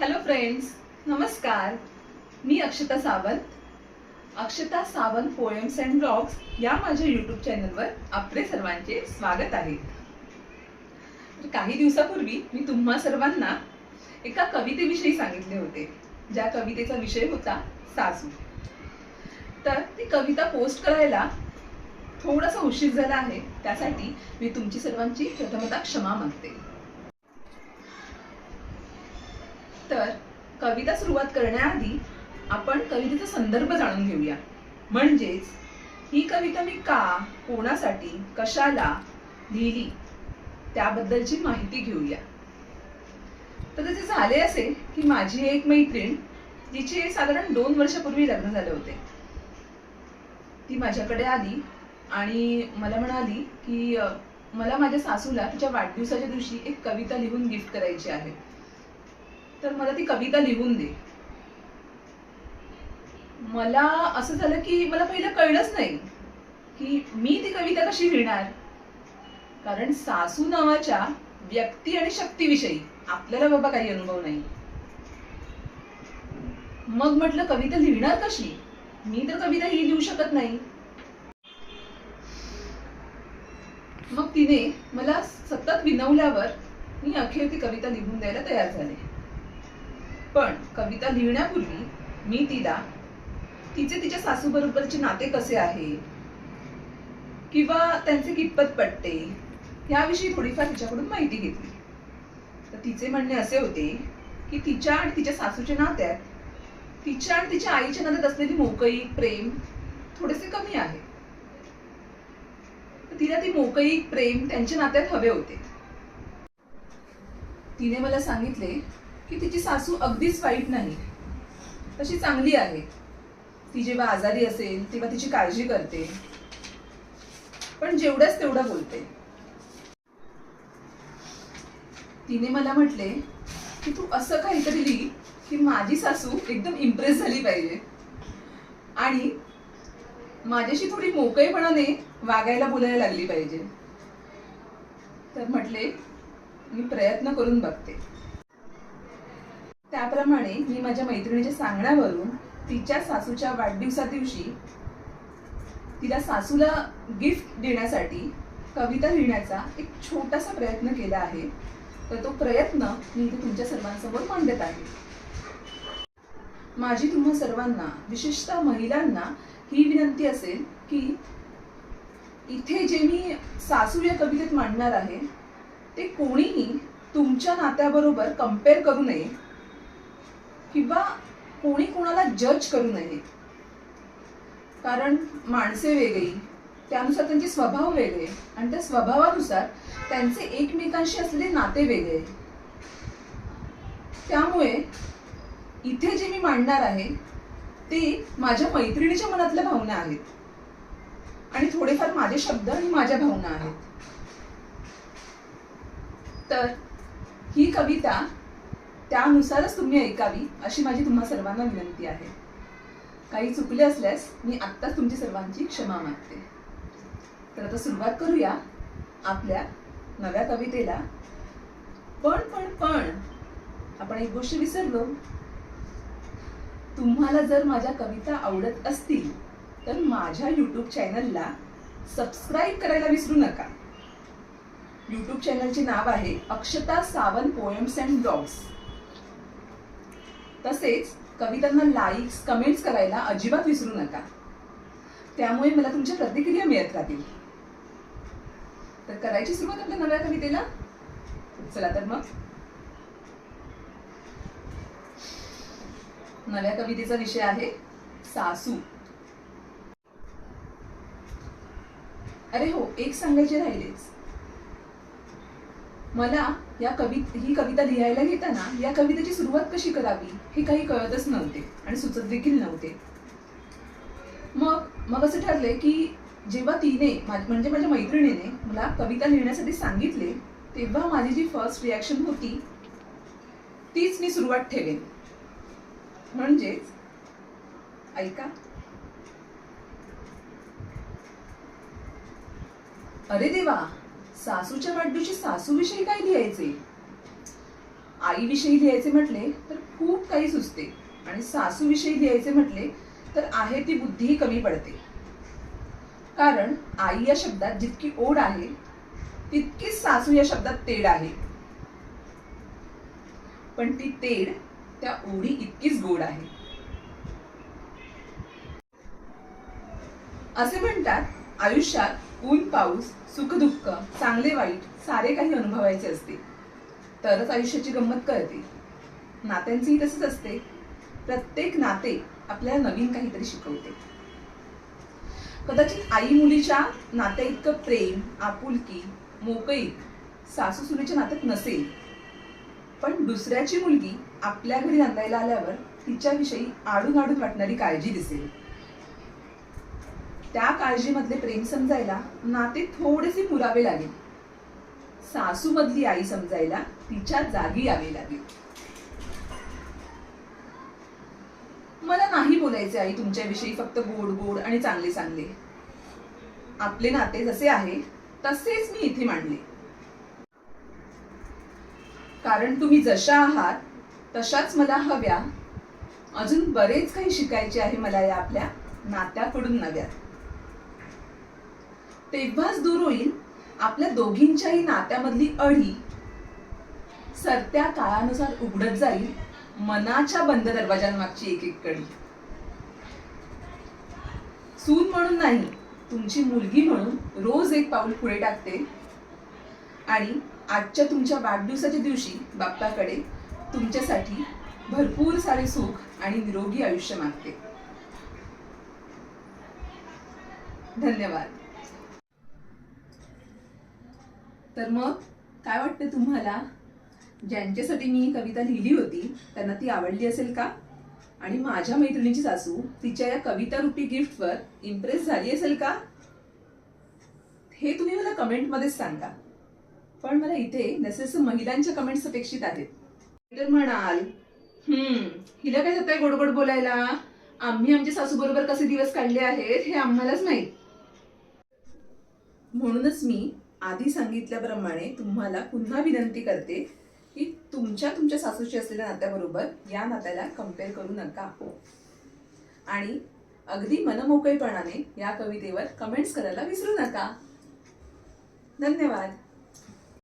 Hello friends नमस्कार. मी Akshata Sawant. Akshata Sawant poems and blogs या माझ्या यूट्यूब चॅनलवर आपले सर्वांचे स्वागत आहे. तर काही दिवसापूर्वी मी तुम्हा सर्वांना एका कवितेविषयी सांगितले होते. ज्या कवितेचा विषय होता सासू. तर ती कविता पोस्ट करायला थोडासा उशीर झाला आहे. त्यासाठी मी तुमची सर्वांची प्रथमतः क्षमा मागते. तर कविता सुरुवात करण्याआधी आपण कवितेचा संदर्भ जाणून घेऊया. म्हणजेच ही कविता मी का कोणासाठी कशाला लिहिली? त्याबद्दलची माहिती घेऊया. तर त्याचे झाले असे की माझी एक मैत्रीण जिचे साधारण दोन वर्षापूर्वी लग्न झाले होते. ती माझ्याकडे आली आणि मला म्हणाली की मला माझ्या सासूला तिच्या वाढदिवसाच्या दिवशी एक कविता लिहून गिफ्ट करायची आहे. तर मला ती कविता लिहून दे. मला असं झालं की मला पहिलं कळलंच नाही की मी ती कविता कशी लिहिणार. कारण सासू नावाच्या व्यक्ती आणि शक्तीविषयी आपल्याला बाबा काही अनुभव नाही. मग म्हटलं कविता लिहिणार कशी? मी तर कविता ही लिहू शकत नाही. मग तिने मला सतत विनवल्यावर मी अखेर ती कविता लिहून द्यायला तयार झाले. पण कविता लिहिण्यापूर्वी मी तिला तिचे तिच्या सासूबरोबरचे नाते कसे आहे? किंवा त्यांचे कितपत पटते? याविषयी थोडीफार तिच्याकडून माहिती घेतली. तर तिचे म्हणणे असे होते की तिच्या आणि तिच्या सासूच्या नात्यात तिच्या आणि तिच्या आईच्या नात्यात असलेली मोकळी प्रेम थोडेसे कमी आहे. तिला ती मोकळी प्रेम त्यांच्या नात्यात हवे होते. तिने मला सांगितले की तिची सासू अगदीच वाईट नाही. तशी चांगली आहे. ती जेव्हा आजारी असेल तेव्हा तिची काळजी करते. पण जेवढंच तेवढं बोलते. तिने मला म्हटले की तू असं काहीतरी लिही की माझी सासू एकदम इम्प्रेस झाली पाहिजे. आणि माझ्याशी थोडी मोकळेपणाने वागायला बोलायला लागली पाहिजे. तर म्हटले मी प्रयत्न करून बघते. त्याप्रमाणे मी माझ्या मैत्रिणीच्या सांगण्यावरून तिच्या सासूच्या वाढदिवसा दिवशी तिला सासूला गिफ्ट देण्यासाठी कविता लिहिण्याचा एक छोटासा प्रयत्न केला आहे. तर तो प्रयत्न मी इथे तुमच्या सर्वांसमोर मांडत आहे. माझी तुम्हा सर्वांना विशेषतः महिलांना ही विनंती असेल की इथे जे मी सासू या कवितेत मांडणार आहे ते कोणीही तुमच्या नात्याबरोबर कंपेअर करू नये. किंवा कोणी कोणाला जज करू नये. कारण माणसे वेगळी त्यानुसार त्यांचे स्वभाव वेगळे आणि त्या स्वभावानुसार त्यांचे एकमेकांशी असलेले नाते वेगळे. त्यामुळे इथे जे मी मांडणार आहे ते माझ्या मैत्रिणीच्या मनातल्या भावना आहेत. आणि थोडेफार माझे शब्द आणि माझ्या भावना आहेत. तर ही कविता त्यानुसारच तुम्ही ऐकावी अशी माझी तुम्हा सर्वांना विनंती आहे. काही चुकले असल्यास मी आत्ताच तुमची सर्वांची क्षमा मागते. तर आता सुरुवात करूया आपल्या नव्या कवितेला. पण पण पण आपण एक गोष्ट विसरलो. तुम्हाला जर माझ्या कविता आवडत असतील तर माझ्या यूट्यूब चॅनलला सबस्क्राईब करायला विसरू नका. यूट्यूब चॅनलचे नाव आहे Akshata Sawant poems and blogs तसेच कवितांना लाईक्स कमेंट्स करायला अजिबात विसरू नका. त्यामुळे मला तुमच्या प्रतिक्रिया मिळत राहतील. तर करायची सुरुवात आपल्या नव्या कवितेला? चला तर मग. नव्या कवितेचा विषय आहे सासू. अरे हो एक सांगायचे राहिलेच. मला या कवित ही कविता लिहायला घेताना या कवितेची सुरुवात कशी करावी हे काही कळतच नव्हते आणि सुचत देखील नव्हते. मग मग असं ठरले की जेव्हा तिने म्हणजे माझ्या मैत्रिणीने मला कविता लिहिण्यासाठी सांगितले तेव्हा माझी जी फर्स्ट रिॲक्शन होती तीच मी सुरुवात ठेवेन. म्हणजेच ऐका. अरे देवा! सासूच्या वाढदिवशी सासूविषयी काय लिहायचे? आईविषयी लिहायचे म्हटले तर खूप काही सुचते. आणि सासूविषयी लिहायचे म्हटले तर आहे ती बुद्धीही कमी पडते. कारण आई या शब्दात जितकी ओढ आहे तितकीच सासू या शब्दात तेड आहे. पण ती तेड त्या ओढी इतकीच गोड आहे. असे म्हणतात आयुष्यात ऊन पाऊस सुखदुःख चांगले वाईट सारे काही अनुभवायचे असते. तरच आयुष्याची गंमत कळते. नात्यांचेही तसंच असते. प्रत्येक नाते आपल्याला नवीन काहीतरी शिकवते. कदाचित आई मुलीच्या नात्या इतकं प्रेम आपुलकी मोकळीक सासू सुनेच्या नात्यात नसेल. पण दुसऱ्याची मुलगी आपल्या घरी नांदायला आल्यावर तिच्याविषयी आडून आडून वाटणारी काळजी दिसेल. त्या काळजीमधले प्रेम समजायला नाते थोडेसे पुरावे लागेल. सासूमधली आई समजायला तिच्या जागी यावे लागेल. मला नाही बोलायचे आई तुमच्याविषयी फक्त गोड गोड आणि चांगले चांगले. आपले नाते जसे आहे तसेच मी इथे मांडले. कारण तुम्ही जशा आहात तशाच मला हव्या. अजून बरेच काही शिकायचे आहे मला या आपल्या नात्याकडून नव्या. तेव्हाच दूर होईल आपल्या दोघींच्याही नात्यामधली अळी सरत्या काळानुसार उघडत जाईल मनाच्या बंद दरवाजांमागची एक एक कडी. सून म्हणून नाही तुमची मुलगी म्हणून रोज एक पाऊल पुढे टाकते. आणि आजच्या तुमच्या वाढदिवसाच्या दिवशी बाप्पाकडे तुमच्यासाठी भरपूर सारे सुख आणि निरोगी आयुष्य मागते. धन्यवाद. तर मग काय वाटतं तुम्हाला? ज्यांच्यासाठी मी कविता लिहिली होती त्यांना ती आवडली असेल का? आणि माझ्या मैत्रिणीची सासू तिच्या या कविता रूपी गिफ्टवर इम्प्रेस झाली असेल का? हे तुम्ही मला कमेंटमध्येच सांगा. पण मला इथे नसेस महिलांच्या कमेंट्स अपेक्षित आहेत. तर म्हणाल हम्म हिला काय जात गोड गोड बोलायला? आम्ही आमच्या सासूबरोबर कसे दिवस काढले आहेत हे आम्हालाच नाही म्हणूनच मी आधी सांगितल्याप्रमाणे तुम्हाला पुन्हा विनंती करते की तुमच्या तुमच्या सासूशी असलेल्या नात्याबरोबर या नात्याला कंपेअर करू नका. आणि अगदी मनमोकळेपणाने या कवितेवर कमेंट्स करायला विसरू नका. धन्यवाद.